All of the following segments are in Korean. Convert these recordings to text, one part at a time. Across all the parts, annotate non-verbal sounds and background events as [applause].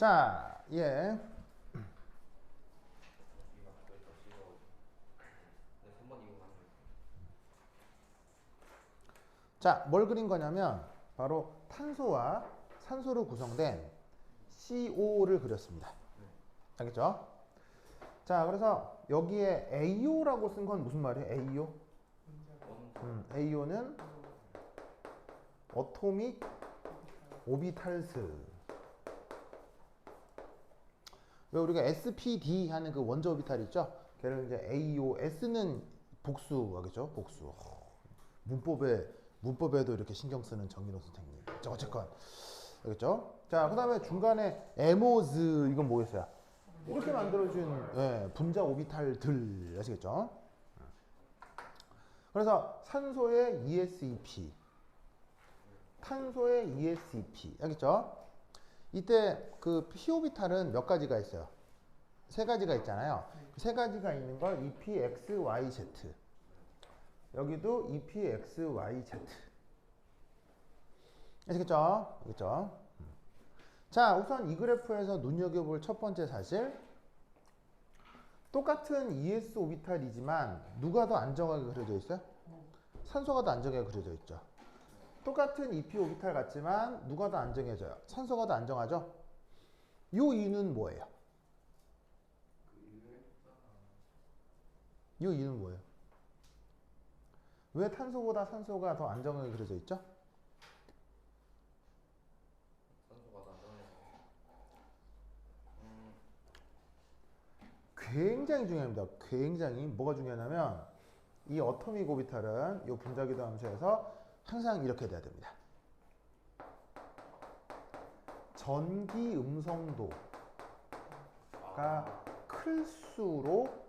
자, 예. 이거 학교에 더 싫어. 네, 3번 이거 가면 자, 뭘 그린 거냐면 바로 탄소와 산소로 구성된 CO를 그렸습니다. 알겠죠? 자, 그래서 여기에 AO라고 쓴 건 무슨 말이에요? AO? 음, AO는 어토믹 오비탈스. 왜 우리가 SPD 하는 그 원자 오비탈 있죠? 걔를 이제 AO, S는 복수하겠죠? 복수. 어, 문법에 문법에도 이렇게 신경 쓰는 정인호 선생님. 자, 어쨌건 알겠죠? 자, 그다음에 중간에 에모즈 이건 뭐겠어요? 이렇게 만들어준 예, 분자 오비탈들 아시겠죠? 그래서 산소의 ESEP, 탄소의 ESEP, 알겠죠? 이때 그 P오비탈은 몇 가지가 있어요? 세 가지가 있잖아요. 그 세 가지가 있는 걸 EPXYZ. 여기도 EPXYZ. 아시겠죠? 알겠죠? 음. 자, 우선 이 그래프에서 눈여겨볼 첫 번째 사실. 똑같은 ES 오비탈이지만 누가 더 안정하게 그려져 있어요? 산소가 더 안정하게 그려져 있죠. 똑같은 EP 오비탈 같지만 누가 더 안정해져요? 산소가 더 안정하죠? 요 이유는 뭐예요? 요 이유는 뭐예요? 왜 탄소보다 산소가 더 안정하게 그려져 있죠? 굉장히 중요합니다. 굉장히 뭐가 중요하냐면 이 어토믹 오비탈은 이 분자기도 함수에서 항상 이렇게 돼야 됩니다. 전기 음성도가 클수록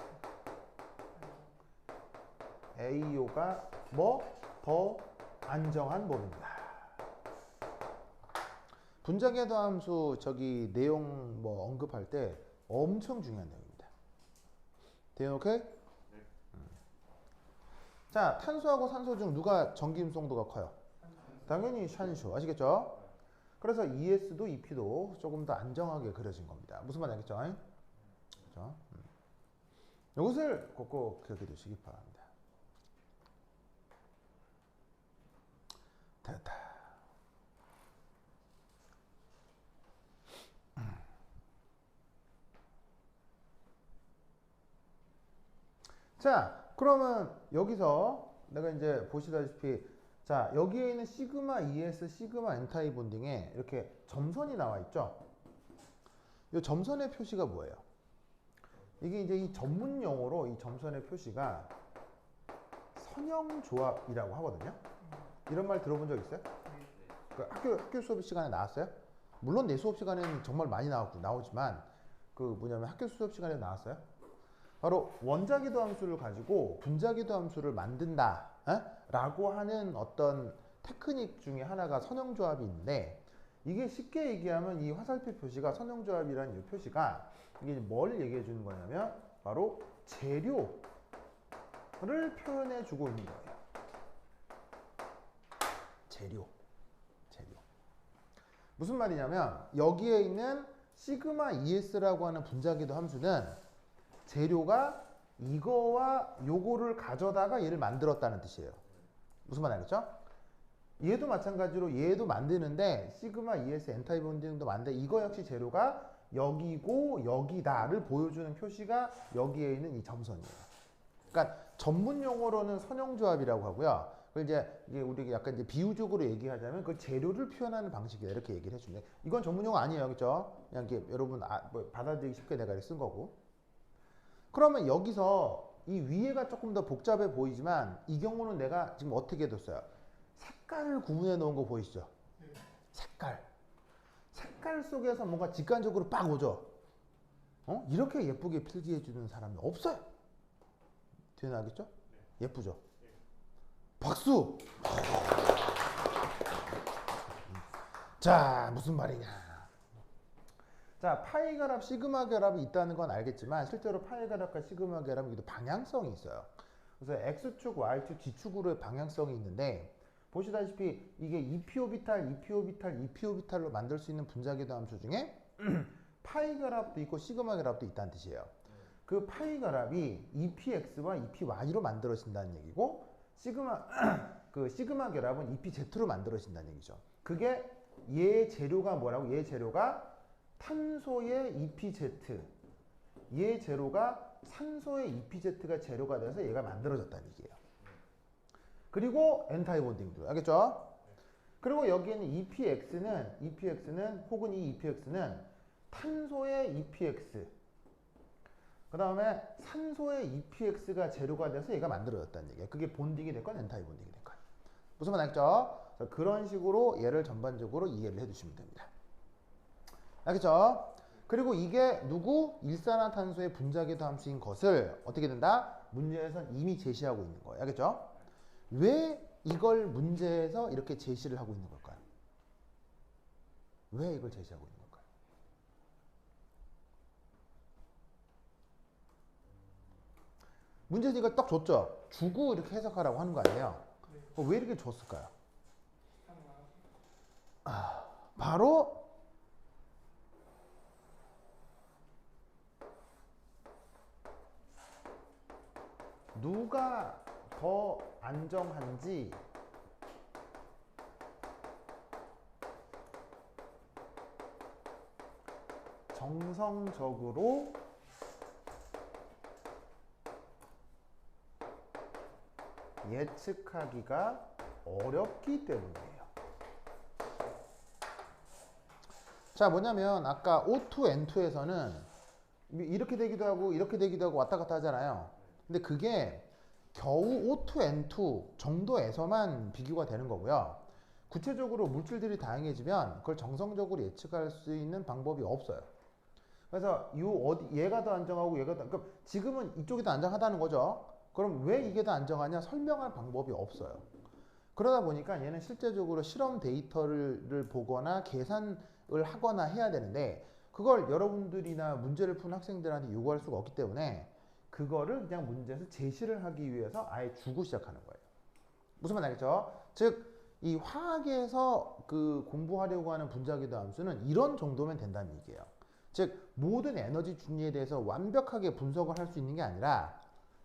AO가 뭐 더 안정한 몸입니다. 분자계도 함수 저기 내용 뭐 언급할 때 엄청 중요한 내용입니다. 음. 자, 탄소하고 산소 중 누가 전기 음성도가 커요? 당연히 샨쇼. 아시겠죠? 그래서 ES도 EP도 조금 더 안정하게 그려진 겁니다. 무슨 말인지 알겠죠? 그렇죠? 음. 이것을 꼭꼭 기억해 두시기 바랍니다. 됐다. 자, 그러면 여기서 내가 이제 보시다시피 자, 여기에 있는 시그마 ES, 시그마 엔타이 본딩에 이렇게 점선이 나와 있죠? 이 점선의 표시가 뭐예요? 이게 이제 이 전문 용어로 이 점선의 표시가 선형 조합이라고 하거든요. 이런 말 들어본 적 있어요? 그 학교 학교 수업 시간에 나왔어요? 물론 내 수업 시간에는 정말 많이 나왔고 나오지만 그 뭐냐면 학교 수업 시간에 나왔어요? 바로 원자기도 함수를 가지고 분자기도 함수를 만든다 에? 라고 하는 어떤 테크닉 중에 하나가 선형조합이 있는데 이게 쉽게 얘기하면 이 화살표 표시가 선형조합이라는 이 표시가 이게 뭘 얘기해 주는 거냐면 바로 재료를 표현해 주고 있는 거예요 재료 재료 무슨 말이냐면 여기에 있는 시그마 ES라고 하는 분자기도 함수는 재료가 이거와 요거를 가져다가 얘를 만들었다는 뜻이에요. 무슨 말 알겠죠? 얘도 마찬가지로 얘도 만드는데 시그마 ES 엔타이 본딩도 만드는데 이거 역시 재료가 여기고 여기다를 보여주는 표시가 여기에 있는 이 점선이에요. 그러니까 전문 용어로는 선형조합이라고 하고요. 그 이제 이게 우리 약간 이제 비유적으로 얘기하자면 그 재료를 표현하는 방식이다 이렇게 얘기를 해주네. 이건 전문 용어 아니에요, 그렇죠? 그냥 이렇게 여러분 아, 뭐 받아들이기 쉽게 내가 쓴 거고. 그러면 여기서 이 위에가 조금 더 복잡해 보이지만 이 경우는 내가 지금 어떻게 해뒀어요? 색깔을 구분해 놓은 거 보이시죠? 색깔. 색깔 속에서 뭔가 직관적으로 빡 오죠? 어? 이렇게 예쁘게 필기해 주는 사람이 없어요. 뒤에 나겠죠? 예쁘죠? 박수! 자, 무슨 말이냐. 자, 파이 결합, 시그마 결합이 있다는 건 알겠지만 실제로 파이 결합과 시그마 결합은 또 방향성이 있어요. 그래서 X축, Y축, G축으로의 방향성이 있는데 보시다시피 이게 2p 오비탈, 2p 오비탈, 2p 오비탈로 만들 수 있는 분자궤도 함수 중에 [clears throat] 파이 결합도 있고 시그마 결합도 있다는 뜻이에요. 그 파이 결합이 EPX와 EPY로 만들어진다는 얘기고 시그마 [clears throat] 그 시그마 결합은 EPZ로 만들어진다는 얘기죠. 그게 얘 재료가 뭐라고? 얘 재료가 탄소의 EPZ, 얘 재료가 산소의 EPZ가 재료가 돼서 얘가 만들어졌다는 얘기예요. 그리고 엔타이 본딩도 알겠죠? 그리고 여기에는 EPX는 EPX는 혹은 이 EPX는 탄소의 EPX 그 다음에 산소의 EPX가 재료가 돼서 얘가 만들어졌다는 얘기예요. 그게 본딩이 됐건 엔타이 본딩이 됐건 무슨 말 알겠죠? 그런 식으로 얘를 전반적으로 이해를 해주시면 됩니다. 알겠죠? 그리고 이게 누구? 일산화탄소의 분자궤도 함수인 것을 어떻게 된다? 문제에선 이미 제시하고 있는 거예요. 알겠죠? 왜 이걸 문제에서 이렇게 제시를 하고 있는 걸까요? 왜 이걸 제시하고 있는 걸까요? 문제에서 이걸 딱 줬죠. 주고 이렇게 해석하라고 하는 거 아니에요? 그럼 왜 이렇게 줬을까요? 아, 바로 누가 더 안정한지 정성적으로 예측하기가 어렵기 때문이에요. 자, 뭐냐면 아까 O2, N2에서는 이렇게 되기도 하고 이렇게 되기도 하고 왔다 갔다 하잖아요. 근데 그게 겨우 O2, N2 정도에서만 비교가 되는 거고요. 구체적으로 물질들이 다양해지면 그걸 정성적으로 예측할 수 있는 방법이 없어요. 그래서 요 어디 얘가 더 안정하고 얘가 더 그럼 지금은 이쪽이 더 안정하다는 거죠. 그럼 왜 이게 더 안정하냐 설명할 방법이 없어요. 그러다 보니까 얘는 실제적으로 실험 데이터를 보거나 계산을 하거나 해야 되는데 그걸 여러분들이나 문제를 푼 학생들한테 요구할 수가 없기 때문에 그거를 그냥 문제에서 제시를 하기 위해서 아예 주고 시작하는 거예요. 무슨 말 알겠죠? 즉, 이 화학에서 그 공부하려고 하는 분자기도 함수는 이런 정도면 된다는 얘기예요. 즉, 모든 에너지 준위에 대해서 완벽하게 분석을 할 수 있는 게 아니라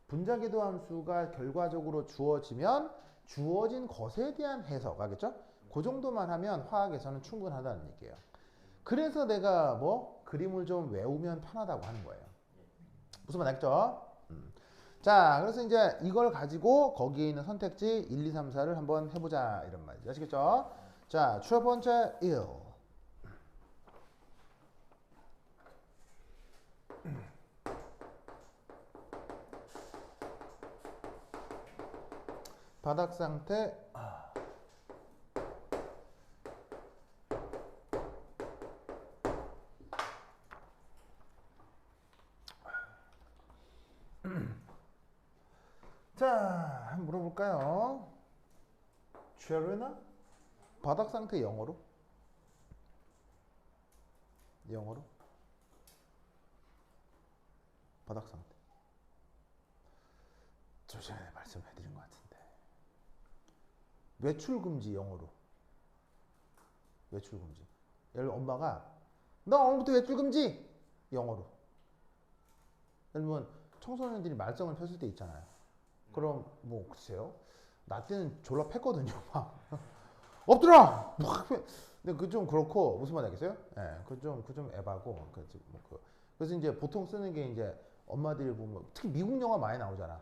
분자기도 함수가 결과적으로 주어지면 주어진 것에 대한 해석, 알겠죠? 그 정도만 하면 화학에서는 충분하다는 얘기예요. 그래서 내가 뭐 그림을 좀 외우면 편하다고 하는 거예요. 무슨 말 알겠죠? 음. 자, 그래서 이제 이걸 가지고 거기에 있는 선택지 1, 2, 3, 4를 한번 해보자 이런 말이죠. 아시겠죠? 자, 첫 번째 1. 바닥 상태 자, 한번 물어 볼까요? 최르나? 바닥 상태 영어로? 영어로? 바닥 상태. 저 전에 말씀해 드린 것 같은데. 외출 금지 영어로. 외출 금지. 예를 엄마가 너 오늘부터 외출 금지 영어로. 예를 들면 청소년들이 말썽을 폈을 때 있잖아요. 그럼 뭐 글쎄요. 나 때는 졸라 팼거든요. [laughs] 막 엎드려. 막 패. 근데 그 좀 그렇고 무슨 말인지 알겠어요? 예, 그좀 그 좀 에바고 그, 좀뭐 그. 그래서 이제 보통 쓰는 게 이제 엄마들이 보면 특히 미국 영화 많이 나오잖아.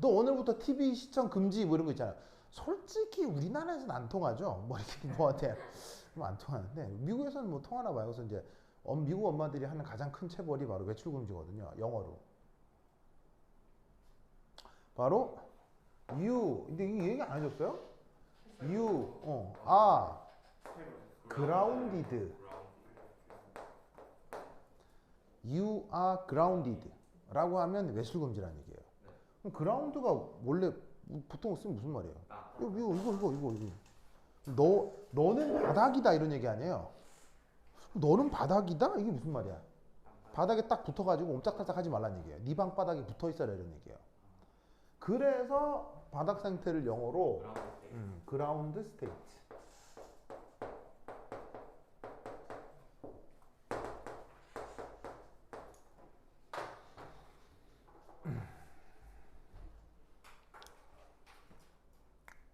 너 오늘부터 TV 시청 금지 뭐 이런 거 있잖아. 솔직히 우리나라에서는 안 통하죠. 뭐 이렇게 [laughs] 뭐한테 안 통하는데 미국에서는 뭐 통하나 봐요. 그래서 이제 엄- 미국 엄마들이 하는 가장 큰 체벌이 바로 외출 금지거든요. 영어로. 바로 you. 근데 이 얘기 안 해줬어요? you 어, are grounded. you are grounded. 라고 하면 외출 금지라는 얘기예요. 그럼 ground가 원래 보통 쓰면 무슨 말이에요? 이거 이거 이거 이거 이거. 너 너는 바닥이다 이런 얘기 아니에요? 너는 바닥이다? 이게 무슨 말이야? 바닥에 딱 붙어가지고 옴짝달짝 하지 말라는 얘기예요. 네 방 바닥에 붙어 있어라 이런 얘기예요. 그래서 바닥 상태를 영어로 그라운드 스테이트. 음,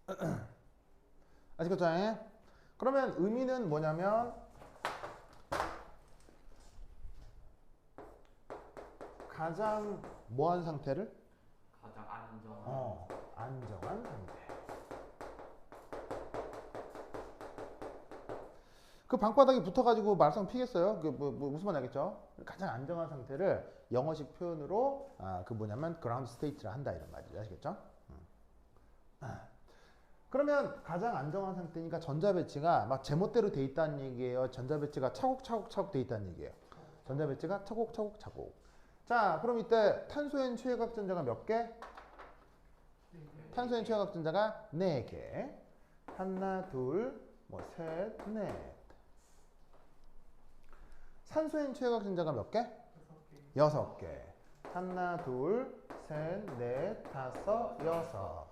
[clears throat] 아시겠죠? 그러면 의미는 뭐냐면 가장 뭐한 상태를 가장 안정한 어, 안정한 상태. 그 방바닥에 붙어가지고 말썽 피겠어요? 그 뭐, 뭐 무슨 말인지 알겠죠? 가장 안정한 상태를 영어식 표현으로 아, 그 뭐냐면 그라운드 스테이트를 한다 이런 말이죠. 아시겠죠? 음. 아. 그러면 가장 안정한 상태니까 전자배치가 막 제멋대로 돼 있다는 얘기예요. 전자배치가 차곡차곡차곡 돼 있다는 얘기예요. 전자배치가 차곡차곡차곡. 자, 그럼 이때 탄소엔 최각 전자가 몇 개? 탄소엔 최각 전자가 네 개. 하나, 둘, 뭐 셋, 넷. 산소엔 최각 전자가 몇 개? 여섯 개. 하나, 둘, 셋, 넷, 다섯, 여섯.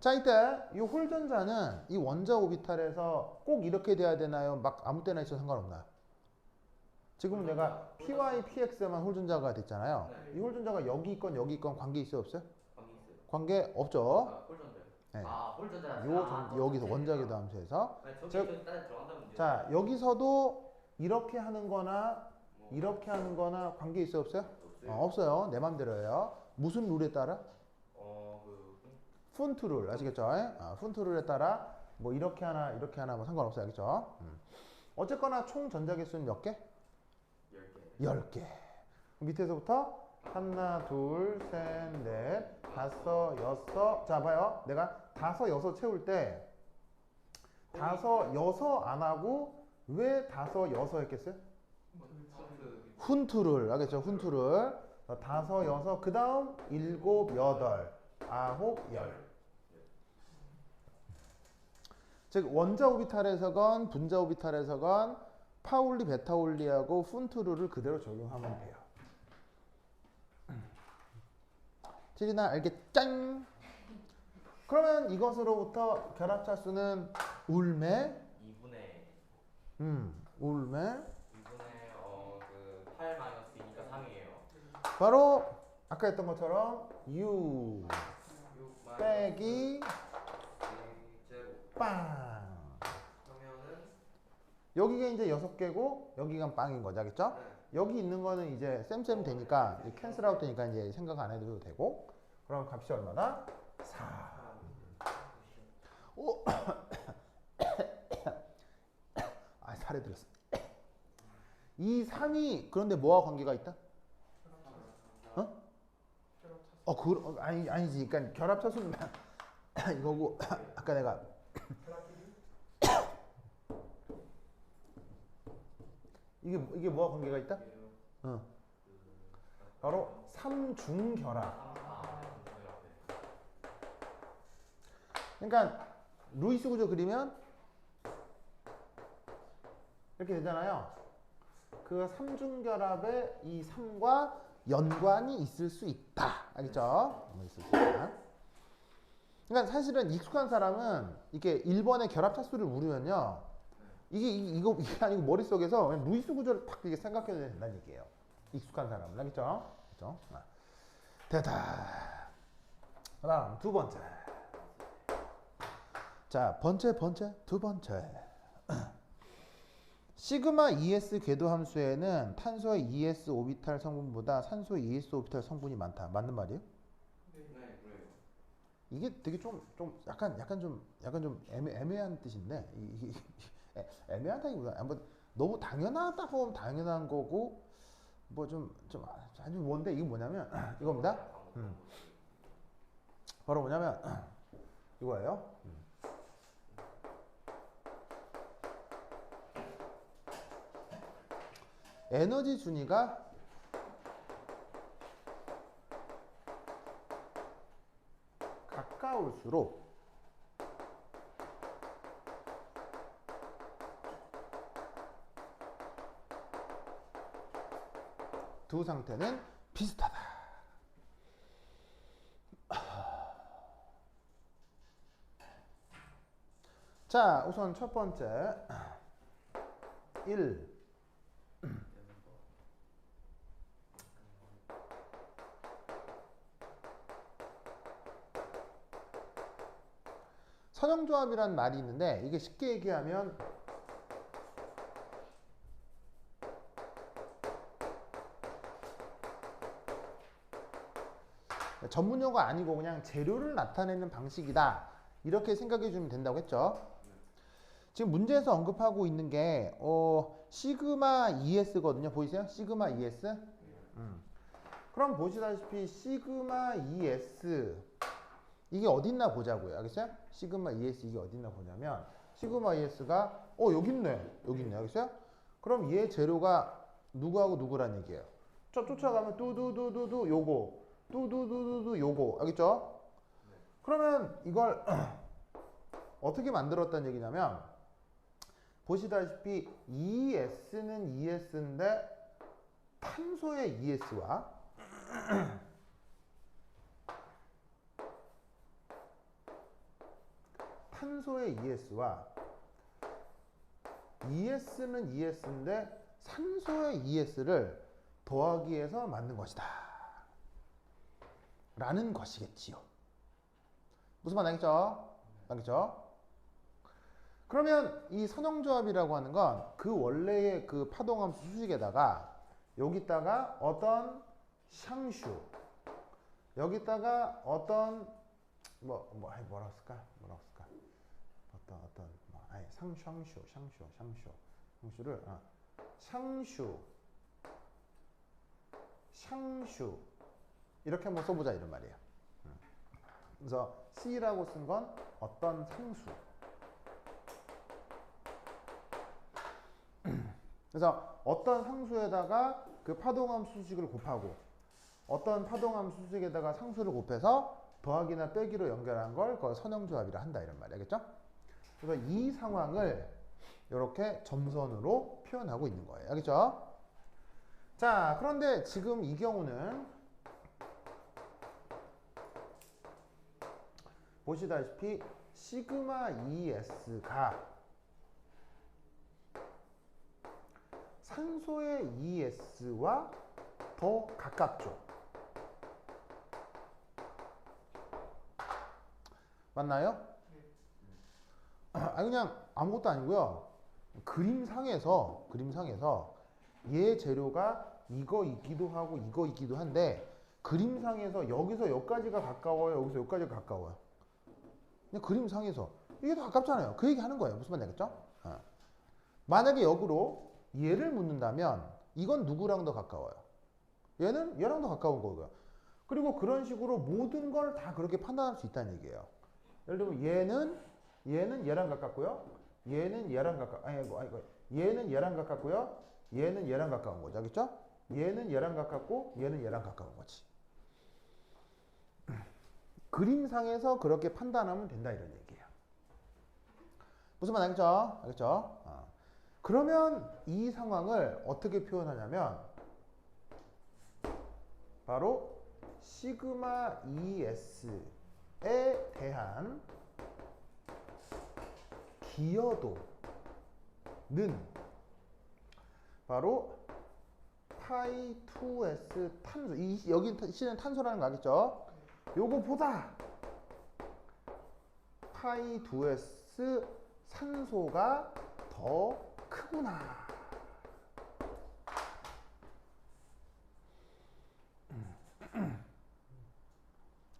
자, 이때 이 홀전자는 이 원자 오비탈에서 꼭 이렇게 돼야 되나요? 막 아무 때나 있어도 상관없나요? 지금은 내가 PY, PX만 홀전자가 됐잖아요. 이 홀전자가 여기 있건 여기 있건 관계 있어요, 없어요? 관계 있어요. 관계 없죠. 아, 홀전자. 네. 아, 홀전자. 요 전, 여기서 저기 따라 들어간다면 문제. 자 여기서도 이렇게 하는 거나 뭐, 이렇게 하는 거나 관계 있어요 없어요? 없어요. 어, 없어요 내 맘대로예요 무슨 룰에 따라? 어, 그 푼트 룰 아시겠죠? 아, 푼트 룰에 따라 뭐 이렇게 하나 이렇게 하나 뭐 상관없어요 알겠죠? 음. 어쨌거나 총 전자 개수는 몇 개? 10개. 10개 밑에서부터 하나 둘 셋 넷 다섯 여섯 자 봐요 내가 다섯 여섯 채울 때 다섯 여섯 안 하고 왜 다섯 여섯 했겠어요? 그 훈투를 알겠죠? 훈투를 어, 다섯 여섯 그 다음 일곱 여덟 아홉 열. 즉 원자 오비탈에서건 분자 오비탈에서건 파울리 베타올리하고 훈투르를 그대로 적용하면 돼요. 지리나 알겠짱? 그러면 이것으로부터 결합차 수는 울매, 2분의 음, 울매 2분의 어 그8 마이너스 2니까 3이에요. 바로 아까 했던 것처럼 u 6 빼기 제곱 빵 여기가 이제 여섯 개고 여기가 빵인 거죠 알겠죠? 네. 여기 있는 거는 이제 쌤쌤 되니까 이제 캔슬 아웃 되니까 이제 생각 안 해도 되고 그럼 값이 얼마다? 4 오. [coughs] 아 살에 들었어 이 3이 그런데 뭐와 관계가 있다? 어? 어, 그, 어, 아니, 아니지. 그러니까 결합차수는 [coughs] 이거고, [coughs] 아까 내가. 이게, 이게 뭐와 관계가 있다? 어. 바로 삼중결합. 그러니까, 루이스 구조 그리면 이렇게 되잖아요. 그 삼중결합의 이 3과 연관이 있을 수 있다. 알겠죠? 어, 있을 수 있다. 그러니까 사실은 익숙한 사람은 이렇게 1번의 결합 차수를 물으면요. 이게 이- 이거 [laughs] 이게 아니고 머릿속에서 루이스 구조를 딱 이렇게 생각해야 된다는 얘기예요. 익숙한 사람은 알겠죠? 그렇죠? 아. 됐다. 그다음 두 번째. 자, 번째 번째 두 번째. [clears throat] 시그마 ES 궤도 함수에는 탄소의 ES 오비탈 성분보다 산소의 ES 오비탈 성분이 많다. 맞는 말이에요? 네, 그래요. 이게 되게 좀, 좀 약간 약간 좀 약간 좀 애매, 애매한 뜻인데 이- 이- 애- 애매하다기보다 뭐 너무 당연하다고 하면 당연한 거고 뭐 좀 좀 아주 뭔데 이게 뭐냐면 [clears throat] 이겁니다. 음. 바로 뭐냐면 [clears throat] 이거예요. 음. 에너지 준위가 가까울수록 두 상태는 비슷하다. 자, 우선 첫 번째 1 선형 선형조합이라는 말이 있는데 이게 쉽게 얘기하면 전문 용어 아니고 그냥 재료를 나타내는 방식이다. 이렇게 생각해 주면 된다고 했죠. 지금 문제에서 언급하고 있는 게 어, 시그마 ES거든요. 보이세요? 시그마 ES. 음. 그럼 보시다시피 시그마 ES 이게 어딨나 보자고요. 알겠어요? 시그마 ES 이게 어딨나 보냐면 시그마 ES가 어 여기 있네. 여기 있네. 알겠어요? 그럼 얘 재료가 누구하고 누구란 얘기예요. 저 쫓아가면 뚜두두두두 요거 뚜두두두두 요거 알겠죠? 그러면 이걸 [clears throat] 어떻게 만들었다는 얘기냐면 보시다시피 ES는 ES인데 탄소의 ES와 [clears throat] 탄소의 ES와 ES는 ES인데 산소의 ES를 더하기 위해서 만든 것이다. 라는 것이겠지요. 무슨 말 알겠죠? 알겠죠? 그러면 이 선형조합이라고 하는 건 그 원래의 그 파동함수 수식에다가 여기다가 어떤 샹슈 여기다가 어떤 뭐 뭐 아니 뭐라고 쓸까 뭐라고 쓸까 어떤 어떤 뭐 아니 상 샹슈 샹슈 샹슈 샹슈를 아 샹슈 샹슈 이렇게 한번 써보자 이런 말이에요. 음. 그래서 C라고 쓴 건 어떤 상수. [clears throat] 그래서 어떤 상수에다가 그 파동함 수식을 곱하고 어떤 파동함 수식에다가 상수를 곱해서 더하기나 빼기로 연결한 걸 그걸 선형조합이라 한다 이런 말이 알겠죠? 그래서 이 상황을 이렇게 점선으로 표현하고 있는 거예요. 알겠죠? 자, 그런데 지금 이 경우는 보시다시피 시그마 ES가 산소의 ES와 더 가깝죠. 맞나요? 아 그냥 아무것도 아니고요. 그림상에서 그림상에서 얘 재료가 이거이기도 하고 이거이기도 한데 그림상에서 여기서 여기까지가 가까워요. 여기서 여기까지가 가까워요. 그냥 그림상에서 이게 더 가깝잖아요. 그 얘기 하는 거예요. 무슨 말인지 알겠죠? 어. 만약에 역으로 얘를 묻는다면 이건 누구랑 더 가까워요? 얘는 얘랑 더 가까운 거고요. 그리고 그런 식으로 모든 걸 다 그렇게 판단할 수 있다는 얘기예요. 예를 들면 얘는 얘는 얘랑 가깝고요. 얘는 얘랑 아니 뭐 아니 얘는 얘랑 가깝고요. 얘는 얘랑 가까운 거죠. 알겠죠? 얘는 얘랑 가깝고 얘는 얘랑 가까운 거지. 그림상에서 그렇게 판단하면 된다 이런 얘기예요. 무슨 말 알겠죠? 알겠죠? 어. 그러면 이 상황을 어떻게 표현하냐면 바로 시그마 ES에 대한 기여도는 바로 파이 2S 탄소 이 여기 C는 탄소라는 거 알겠죠? 요거보다 파이 2S 산소가 더 크구나.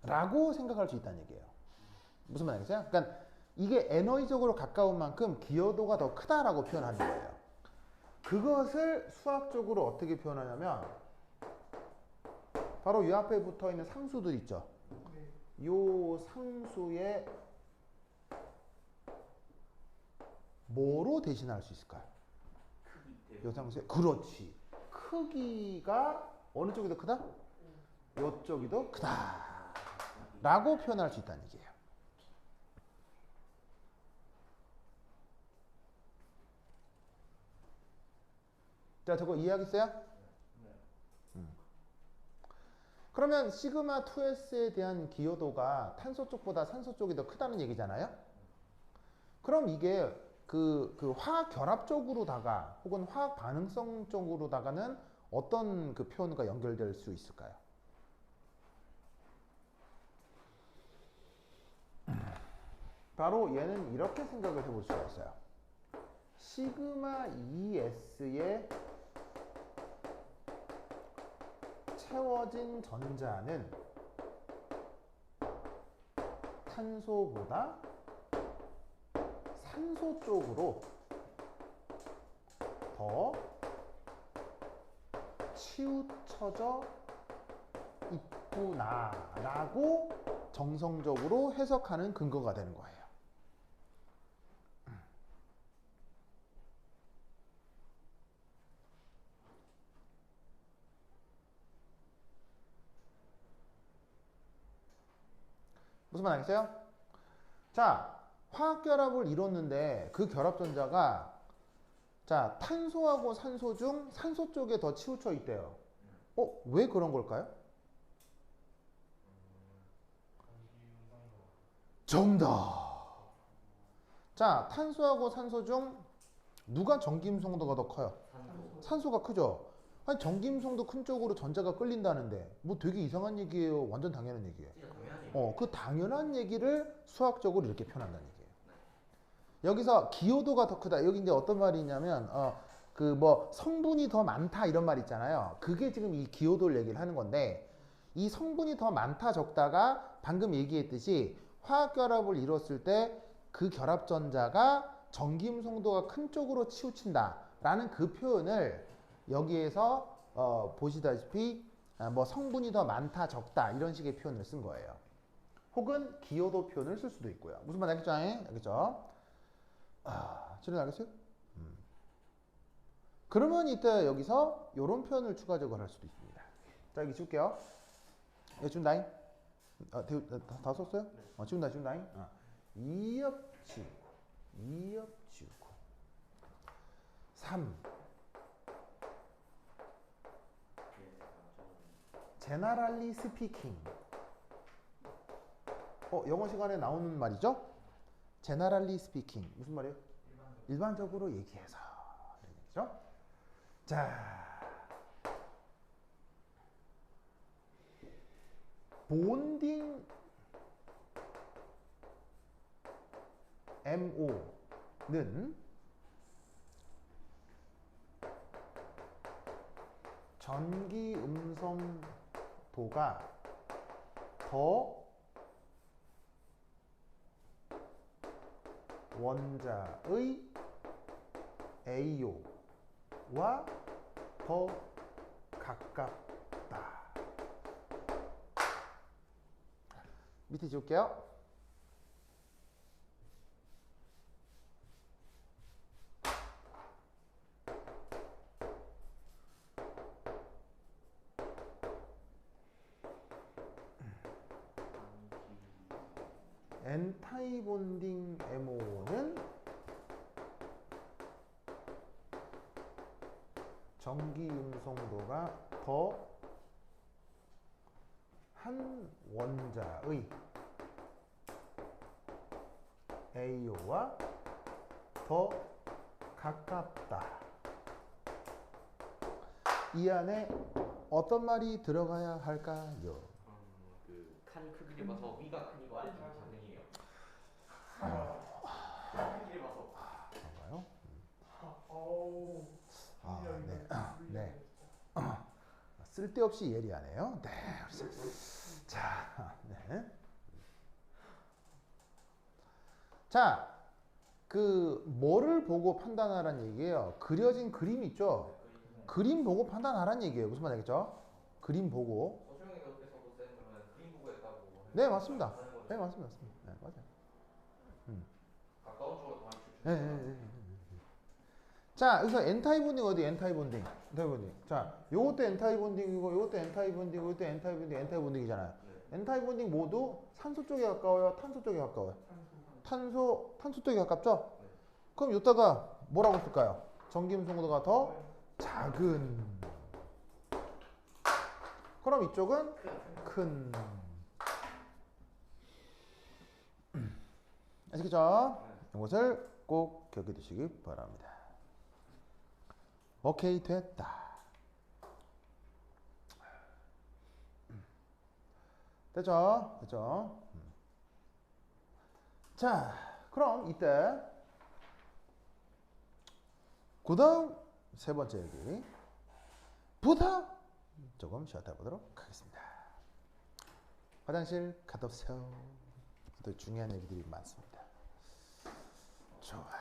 라고 생각할 수 있다는 얘기예요. 무슨 말이겠어요? 그러니까 이게 에너지적으로 가까운 만큼 기여도가 더 크다라고 표현하는 거예요. 그것을 수학적으로 어떻게 표현하냐면 바로 이 앞에 붙어 있는 상수들 있죠. 요 상수의 뭐로 대신할 수 있을까요? 요 상수의 그렇지. 크기가 어느 쪽이 더 크다? 요쪽이 더 크다. 라고 표현할 수 있다는 얘기예요. 자, 저거 이해하겠어요? 음. 그러면 시그마 2s에 대한 기여도가 탄소 쪽보다 산소 쪽이 더 크다는 얘기잖아요? 그럼 이게 그, 그 화학 결합 쪽으로다가 혹은 화학 반응성 쪽으로다가는 어떤 그 표현과 연결될 수 있을까요? 바로 얘는 이렇게 생각을 해볼 수가 있어요. 시그마 ES의 채워진 전자는 탄소보다 산소 쪽으로 더 치우쳐져 있구나 라고 정성적으로 해석하는 근거가 되는 거예요. 무슨 말 알겠어요? 자, 화학 결합을 이뤘는데 그 결합 전자가 자, 탄소하고 산소 중 산소 쪽에 더 치우쳐 있대요. 어, 왜 그런 걸까요? 정답. 자, 탄소하고 산소 중 누가 전기임성도가 더 커요? 산소. 산소가 크죠. 아니 전기임성도 큰 쪽으로 전자가 끌린다는데 뭐 되게 이상한 얘기예요. 완전 당연한 얘기예요. 어, 그 당연한 얘기를 수학적으로 이렇게 표현한다는 얘기예요. 여기서 기여도가 더 크다. 여기 이제 어떤 말이냐면 어, 그 뭐 성분이 더 많다 이런 말 있잖아요. 그게 지금 이 기여도를 얘기를 하는 건데 이 성분이 더 많다 적다가 방금 얘기했듯이 화학 결합을 이뤘을 때 그 결합 전자가 전기음 성도가 큰 쪽으로 치우친다라는 그 표현을 여기에서 어, 보시다시피 아, 뭐 성분이 더 많다 적다 이런 식의 표현을 쓴 거예요. 혹은 기여도 표현을 쓸 수도 있고요. 무슨 말 알겠죠? 알겠죠? 아, 지금 알겠어요? 음. 그러면 이때 여기서 이런 표현을 추가적으로 할 수도 있습니다. 자, 여기 줄게요. 여기 준다잉. 아, 대, 다, 다 썼어요? 어, 지운다, 지운다잉. 어. 이엽지구, 이엽지구. 3. 제너럴리 스피킹. 어, 영어 시간에 나오는 말이죠? 제너럴리 스피킹. 무슨 말이에요? 일반적으로 얘기해서. 이런 얘기죠? 자. 본딩 MO는 전기 음성 도가 더 원자의 AO와 더 가깝다. 밑에 지울게요. 엔타이 본딩 MO는 전기 음성도가 더 한 원자의 AO와 더 가깝다. 이 안에 어떤 말이 들어가야 할까요? 음, 그칸 크기를 봐서 위가 큰이거 아래가 작은이에요. 크기를 봐서. 그런가요? 아, 네. 네. 쓸데없이 예리하네요. 네. 자, 네. 자, 그 뭐를 보고 판단하라는 얘기예요. 그려진 그림 있죠. 그림 보고 판단하라는 얘기예요. 무슨 말이겠죠? 그림 보고. 네, 맞습니다. 네, 맞습니다. 맞습니다. 네, 맞아요. 가까운 쪽으로 더 많이 추천. 네, 네, 네, 네. 자, 여기서 엔타이 본딩 어디? 엔타이 본딩. 엔타이 본딩. 자, 요것도 엔타이 본딩이고, 요것도 엔타이 본딩, 요것도 엔타이 본딩, 엔타이 본딩이잖아요. 네. 엔타이 본딩 모두 산소 쪽에 가까워요? 탄소 쪽에 가까워요? 탄소, 탄소 쪽에 가깝죠? 네. 그럼 이따가 뭐라고 쓸까요? 전기음성도가 더 작은. 그럼 이쪽은 큰. 아시겠죠? 이것을 꼭 기억해 두시기 바랍니다. 오케이, 됐다. 됐죠? 됐죠? 자, 그럼 이때 그 다음 세 번째 얘기 부터 조금 쉬었다 보도록 하겠습니다. 화장실 갔다 오세요. 또 중요한 얘기들이 많습니다. 错啊。